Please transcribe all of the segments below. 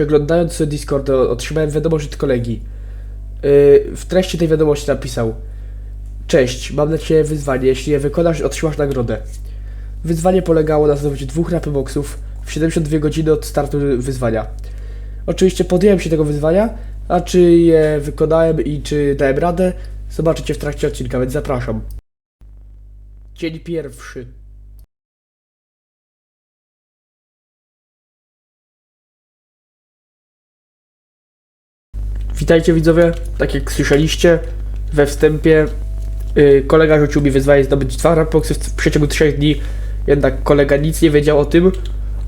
Przeglądając Discord otrzymałem wiadomość od kolegi. Yy, w treści tej wiadomości napisał Cześć, mam dla Ciebie wyzwanie. Jeśli je wykonasz, otrzymasz nagrodę. Wyzwanie polegało na zdobyciu dwóch rapy boxów w 72 godziny od startu wyzwania. Oczywiście podjąłem się tego wyzwania, a czy je wykonałem i czy dałem radę, zobaczycie w trakcie odcinka, więc zapraszam. Dzień pierwszy. Witajcie widzowie, tak jak słyszeliście we wstępie, yy, kolega rzucił mi wyzwanie zdobyć dwa rapoksy w przeciągu trzech dni, jednak kolega nic nie wiedział o tym,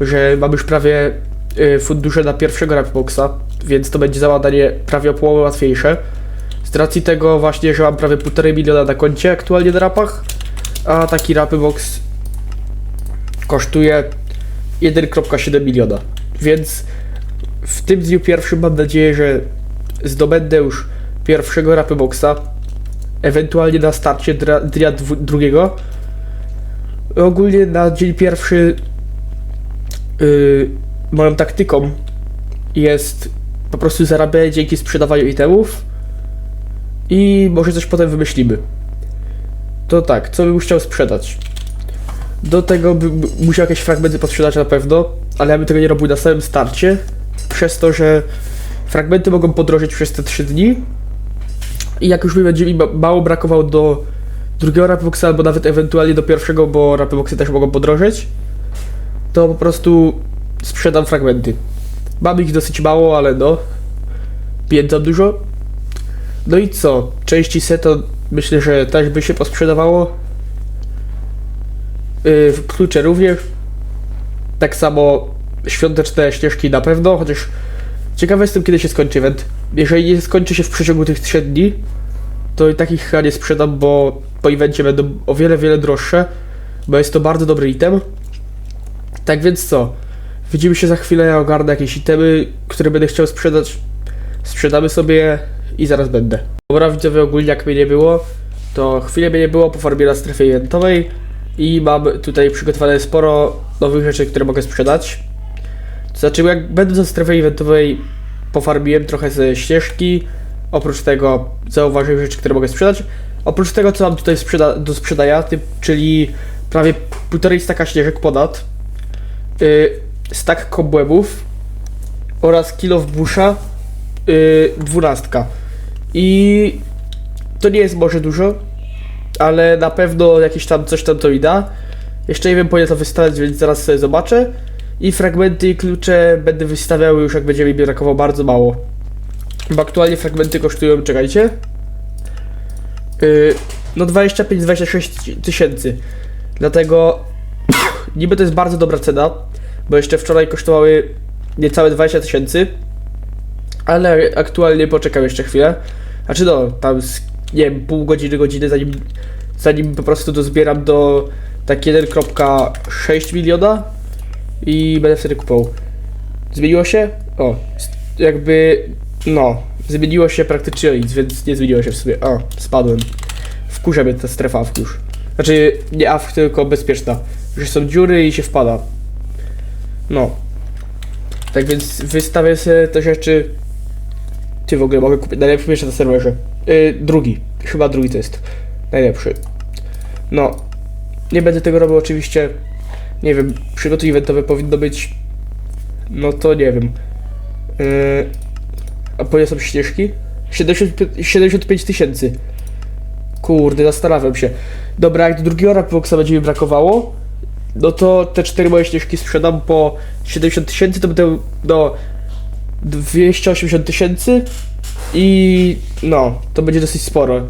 że mam już prawie yy, fundusze na pierwszego rapboxa, więc to będzie zadanie prawie o połowę łatwiejsze. Z racji tego właśnie, że mam prawie 1,5 miliona na koncie aktualnie na rapach, a taki rapbox kosztuje 1,7 miliona, więc w tym dniu pierwszym mam nadzieję, że zdobędę już pierwszego rapy boxa, ewentualnie na starcie dnia drugiego. Ogólnie na dzień pierwszy yy, moją taktyką jest po prostu zarabianie dzięki sprzedawaniu itemów i może coś potem wymyślimy. To tak, co bym chciał sprzedać? Do tego bym musiał jakieś fragmenty podsprzedać na pewno, ale ja bym tego nie robił na samym starcie, przez to, że Fragmenty mogą podrożeć przez te 3 dni. I jak już mi będzie mi ma- mało brakowało do drugiego rapboxa, albo nawet ewentualnie do pierwszego, bo rapboxy też mogą podrożeć, to po prostu sprzedam fragmenty. Mam ich dosyć mało, ale no, piętam dużo. No i co? Części seto myślę, że też by się posprzedawało. Yy, klucze również. Tak samo świąteczne ścieżki na pewno, chociaż Ciekawy jestem, kiedy się skończy event. Jeżeli nie skończy się w przeciągu tych 3 dni, to takich chyba nie sprzedam, bo po evencie będą o wiele, wiele droższe, bo jest to bardzo dobry item. Tak więc co? Widzimy się za chwilę, ja ogarnę jakieś itemy, które będę chciał sprzedać. Sprzedamy sobie i zaraz będę. Dobra, widzowie, ogólnie jak mnie nie było, to chwilę mnie nie było po farbie na strefie eventowej i mam tutaj przygotowane sporo nowych rzeczy, które mogę sprzedać. Znaczy, jak będę za strefę eventowej, pofarbiłem trochę ze ścieżki. Oprócz tego zauważyłem rzeczy, które mogę sprzedać. Oprócz tego, co mam tutaj sprzeda do sprzedania, czyli prawie półtorej staka śnieżek ponad, yy, stak kobłębów oraz kilo w busza, yy, dwunastka. I to nie jest może dużo, ale na pewno jakieś tam coś tam to mi da. Jeszcze nie wiem po ile to więc zaraz sobie zobaczę. I fragmenty i klucze będę wystawiał już jak będzie mi brakowało bardzo mało. Bo aktualnie fragmenty kosztują, czekajcie. Yy, no 25-26 tysięcy. Dlatego niby to jest bardzo dobra cena, bo jeszcze wczoraj kosztowały niecałe 20 tysięcy. Ale aktualnie poczekam jeszcze chwilę. Znaczy no, tam z, nie wiem, pół godziny, godziny zanim, zanim po prostu dozbieram do tak 1,6 miliona i będę wtedy kupował. Zmieniło się? O, jakby, no, zmieniło się praktycznie nic, więc nie zmieniło się w sumie. O, spadłem. Wkurza mnie ta strefa już. Znaczy, nie AFK, tylko bezpieczna. Że są dziury i się wpada. No. Tak więc wystawię sobie te rzeczy. Ty w ogóle mogę kupić najlepszy miecz na serwerze. Yy, drugi. Chyba drugi to jest najlepszy. No. Nie będę tego robił oczywiście nie wiem, przygoty eventowe powinno być, no to nie wiem. Yy, a po ścieżki? 75 75 tysięcy. Kurde, zastanawiam się. Dobra, jak do drugiego rapboxa będzie mi brakowało, no to te cztery moje ścieżki sprzedam po 70 tysięcy, to będę do 280 tysięcy i no, to będzie dosyć sporo.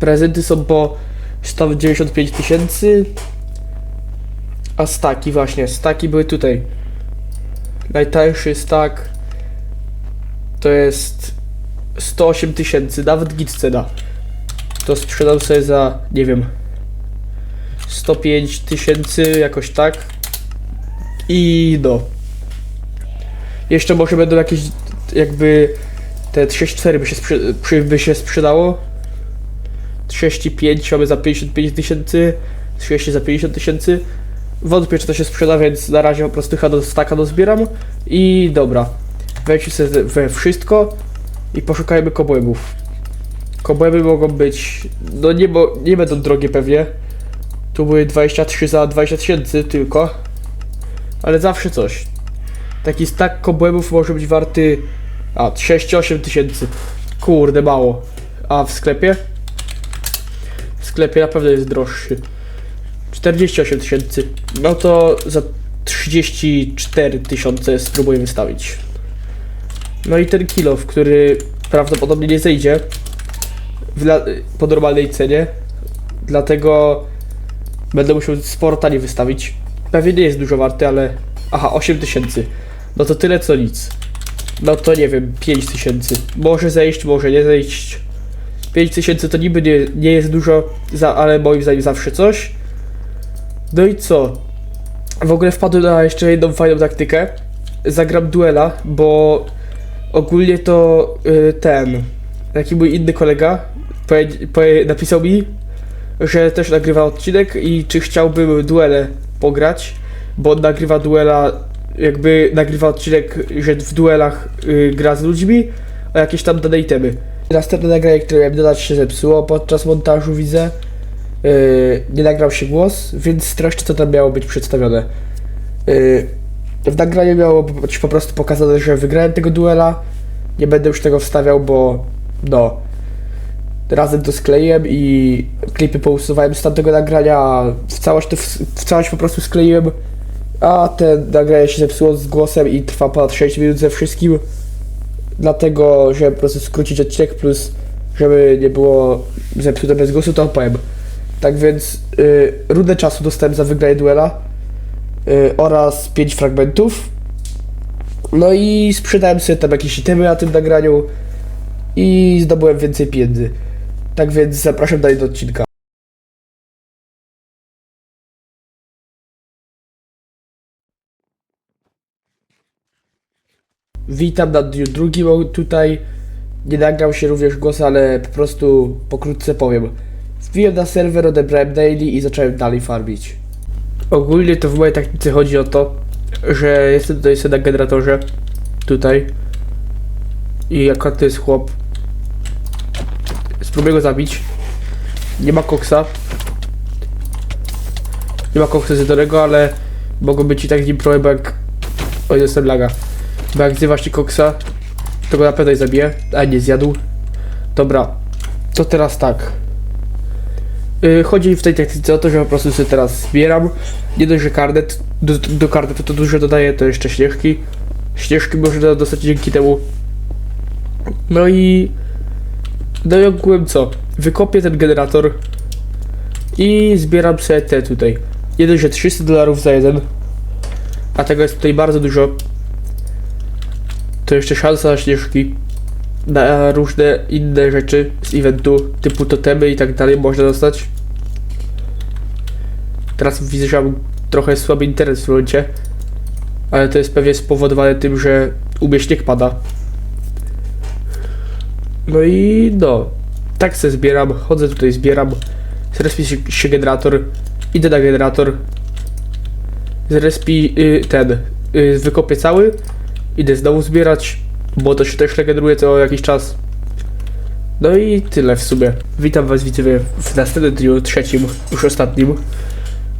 Prezenty są po 195 tysięcy, a staki właśnie, staki były tutaj. Najtańszy stak to jest 108 tysięcy, nawet git cena. To sprzedam sobie za, nie wiem, 105 tysięcy, jakoś tak. I no. Jeszcze może będą jakieś, jakby te 34 by się, przy- by się sprzedało. 35 mamy za 55 tysięcy, 30 za 50 tysięcy. Wątpię, czy to się sprzeda, więc na razie po prostu chyba do staka dozbieram. I dobra. Wejdźmy sobie we wszystko i poszukajmy kobłębów. Kobłęby mogą być, no nie, bo, nie będą drogie pewnie. Tu były 23 za 20 tysięcy tylko. Ale zawsze coś. Taki stak kobłębów może być warty, a 6-8 tysięcy. Kurde, mało. A w sklepie? W sklepie na pewno jest droższy. 48 tysięcy. No to za 34 tysiące spróbuję wystawić. No i ten kilo, który prawdopodobnie nie zejdzie po normalnej cenie. Dlatego będę musiał sporo taniej wystawić. Pewnie nie jest dużo warty, ale... Aha, 8 tysięcy. No to tyle co nic. No to nie wiem, 5 tysięcy. Może zejść, może nie zejść. 5 tysięcy to niby nie, nie jest dużo, za, ale moim zdaniem zawsze coś. No i co? W ogóle wpadłem na jeszcze jedną fajną taktykę. Zagram duela, bo ogólnie to y, ten, taki mój inny kolega napisał mi, że też nagrywa odcinek i czy chciałbym duele pograć, bo on nagrywa duela, jakby nagrywa odcinek, że w duelach y, gra z ludźmi, o jakieś tam dane itemy. Następne nagranie, które miałem dodać się zepsuło podczas montażu widzę. Yy, nie nagrał się głos, więc streszczę co tam miało być przedstawione. Yy, w nagraniu miało być po prostu pokazane, że wygrałem tego duela. Nie będę już tego wstawiał, bo no. Razem to skleiłem i klipy pousuwałem z tamtego nagrania, w całość to w, w całość po prostu skleiłem. A te nagranie się zepsuło z głosem i trwa ponad 6 minut ze wszystkim. Dlatego, żeby po prostu skrócić odcinek, plus żeby nie było zepsute bez głosu, to opowiem. Tak więc y, rundę czasu dostałem za wygranie duela y, oraz 5 fragmentów. No i sprzedałem sobie tam jakieś itemy na tym nagraniu i zdobyłem więcej pieniędzy. Tak więc zapraszam dalej do odcinka. Witam na dniu drugim tutaj. Nie nagrał się również głos, ale po prostu pokrótce powiem. Wbiłem na serwer, odebrałem daily i zacząłem dalej farmić. Ogólnie to w mojej taktyce chodzi o to, że jestem tutaj sobie na generatorze. Tutaj. I akurat to jest chłop. Spróbuję go zabić. Nie ma koksa. Nie ma koksa zjedzonego, ale mogą być i tak z nim problemy, bo jak... Oj, jestem laga. Bo jak zjewasz ci koksa, to go na pewno nie zabiję. A nie zjadł. Dobra. To teraz tak. Yy, chodzi w tej taktyce o to, że po prostu sobie teraz zbieram. Nie dość, że karnet, do, do to dużo dodaję, to jeszcze śnieżki. Śnieżki można dostać dzięki temu. No i... No i ogółem co? Wykopię ten generator i zbieram sobie te tutaj. Nie dość, że 300 dolarów za jeden, a tego jest tutaj bardzo dużo. To jeszcze szansa na śnieżki. Na różne inne rzeczy z eventu, typu totemy i tak dalej można dostać. Teraz widzę, że mam trochę słaby internet w momencie. Ale to jest pewnie spowodowane tym, że u mnie śnieg pada. No i no. Tak se zbieram, chodzę tutaj, zbieram. Zrespi się, się generator. Idę na generator. Zrespi y, ten. Y, wykopię cały. Idę znowu zbierać, bo to się też regeneruje co jakiś czas. No i tyle w sumie. Witam was widzowie w następnym dniu, trzecim, już ostatnim.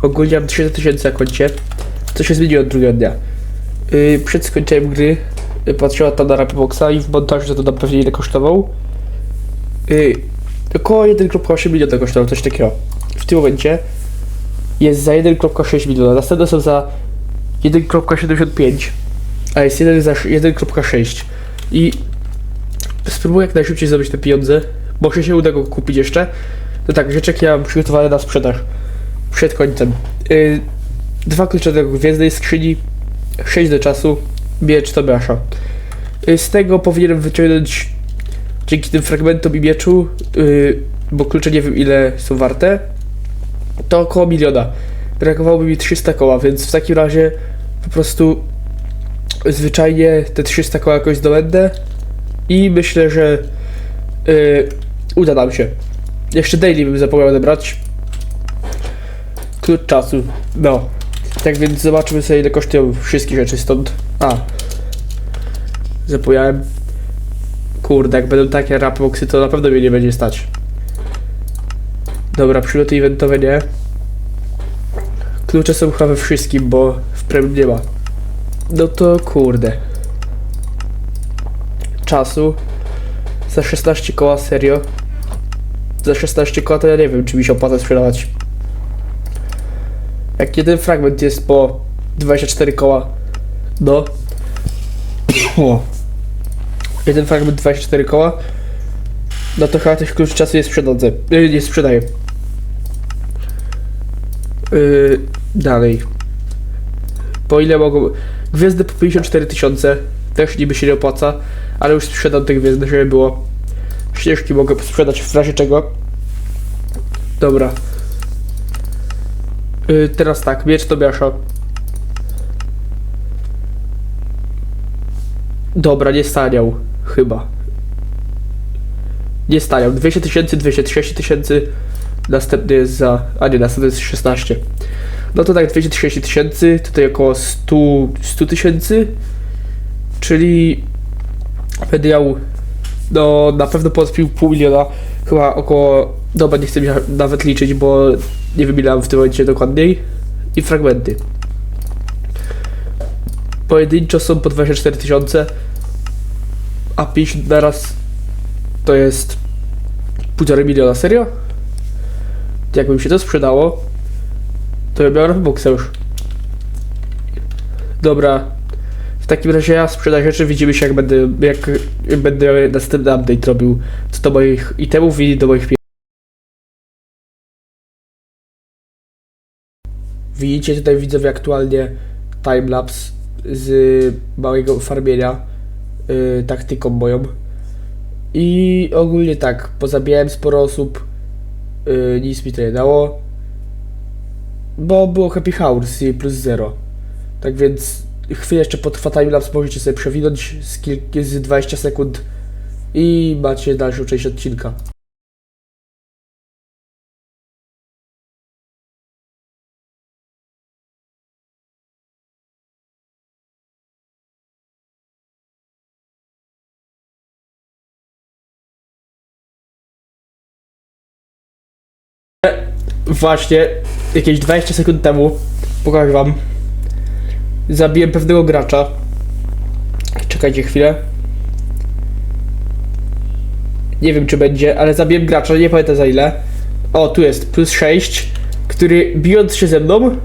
Ogólnie mam 3000 na koncie. Co się zmieniło od drugiego dnia? Yy, przed skończeniem gry yy, patrzyła tam na Rapboxa i w montażu to tam pewnie ile kosztował. Yy, około 1,8 miliona kosztował, coś takiego. W tym momencie jest za 1,6 miliona. Następne są za 1,75 a jest 1 za 1,6 i spróbuję jak najszybciej zrobić te pieniądze. Może się uda go kupić jeszcze. To tak, rzeczek ja mam przygotowane na sprzedaż przed końcem. Yy, dwa klucze do gwiezdnej skrzyni, 6 do czasu, miecz Tobiasza. Yy, z tego powinienem wyciągnąć dzięki tym fragmentom i mieczu, yy, bo klucze nie wiem ile są warte, to około miliona. Brakowałoby mi 300 koła, więc w takim razie po prostu zwyczajnie te 300 koła jakoś zdobędę i myślę, że yy, uda nam się. Jeszcze daily bym zapomniał odebrać. Klucz czasu, no. Tak więc zobaczmy sobie ile kosztują wszystkie rzeczy stąd. A. Zapomniałem. Kurde, jak będą takie rapboxy, to na pewno mnie nie będzie stać. Dobra, przyloty eventowe nie. Klucze są chyba we wszystkim, bo w premium nie ma. No to kurde. Czasu. Za 16 koła, serio? Za 16 koła to ja nie wiem, czy mi się opłaca sprzedawać. Jak jeden fragment jest po 24 koła. No. O. Jeden fragment 24 koła. No to chyba tych klucz czasu nie sprzedadzę. Nie sprzedaję. Yy, dalej. Po ile mogą. Gwiazdy po 54 tysiące. Też niby się nie opłaca, ale już sprzedam te gwiazdy, żeby było. Ścieżki mogę sprzedać w razie czego. Dobra. Yy, teraz tak, miecz Tobiasza. Dobra, nie staniał. Chyba. Nie staniał. 200 tysięcy, 230 tysięcy. Następny jest za. A nie, następny jest 16. No to tak 230 tysięcy. Tutaj około 100 100 tysięcy. Czyli. Będę miał. No, na pewno podpił pół miliona. Chyba około. Dobra, nie chcę mi nawet liczyć, bo nie wymieniałem w tym momencie dokładniej. I fragmenty. Pojedynczo są po 24 tysiące, a 50 naraz to jest 1,5 miliona, serio? Jakby mi się to sprzedało, to ja miałem boxa już. Dobra, w takim razie ja sprzedam rzeczy, widzimy się jak będę, jak będę następny update robił co do moich itemów i do moich Widzicie tutaj widzowie aktualnie timelapse z małego farmienia yy, taktyką moją. I ogólnie tak, pozabijałem sporo osób, yy, nic mi to nie dało, bo było happy hours i plus zero. Tak więc chwilę jeszcze potrwa timelapse, możecie sobie przewinąć z, kilk- z 20 sekund i macie dalszą część odcinka. Właśnie, jakieś 20 sekund temu, pokażę wam, zabiłem pewnego gracza. Czekajcie chwilę. Nie wiem czy będzie, ale zabiłem gracza, nie pamiętam za ile. O, tu jest, plus 6, który bijąc się ze mną,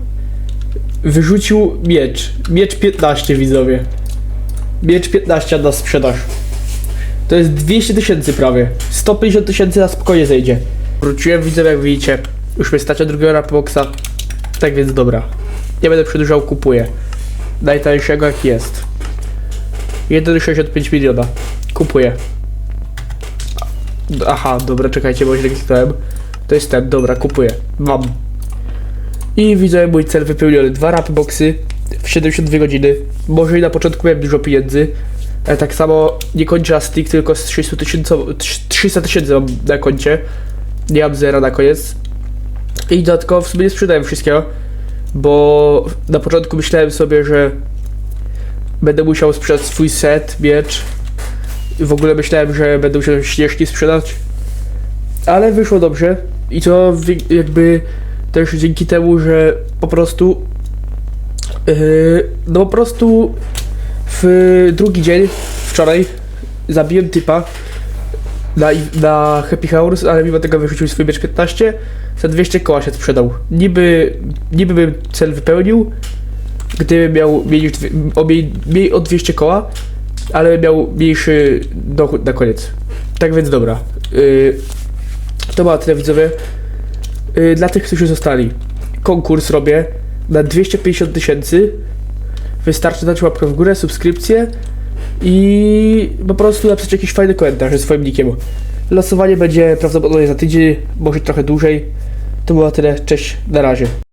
wyrzucił miecz. Miecz 15 widzowie. Miecz 15 na sprzedaż. To jest 200 tysięcy prawie. 150 tysięcy na spokojnie zejdzie. Wróciłem widzowie jak widzicie. Już od drugiego rapboxa. Tak więc dobra. Nie będę przedłużał, kupuję. Najtańszego jak jest. 1,65 miliona. Kupuję. Aha, dobra, czekajcie, bo źle kliknąłem. To jest ten, dobra, kupuję. Mam. I widzę mój cel wypełniony. Dwa rapboxy w 72 godziny. Może i na początku miałem dużo pieniędzy. Ale tak samo nie kończę na stick, tylko z 300 tysięcy 300 tysięcy mam na koncie. Nie mam zera na koniec. I dodatkowo w sumie nie sprzedałem wszystkiego, bo na początku myślałem sobie, że będę musiał sprzedać swój set, miecz. W ogóle myślałem, że będę musiał śnieżki sprzedać. Ale wyszło dobrze. I to jakby też dzięki temu, że po prostu yy, no po prostu w drugi dzień, wczoraj, zabiłem typa na, na Happy Hours, ale mimo tego wyrzucił swój miecz 15, za 200 koła się sprzedał. Niby, niby bym cel wypełnił, gdybym miał mniej, mniej, mniej od 200 koła, ale miał mniejszy dochód na koniec. Tak więc dobra. Yy, to była tyle widzowie. Yy, dla tych, którzy zostali. Konkurs robię na 250 tysięcy. Wystarczy dać łapkę w górę, subskrypcję i po prostu napisać jakiś fajny komentarz ze swoim nickiem. Losowanie będzie prawdopodobnie za tydzień, może trochę dłużej. To było tyle, cześć, na razie.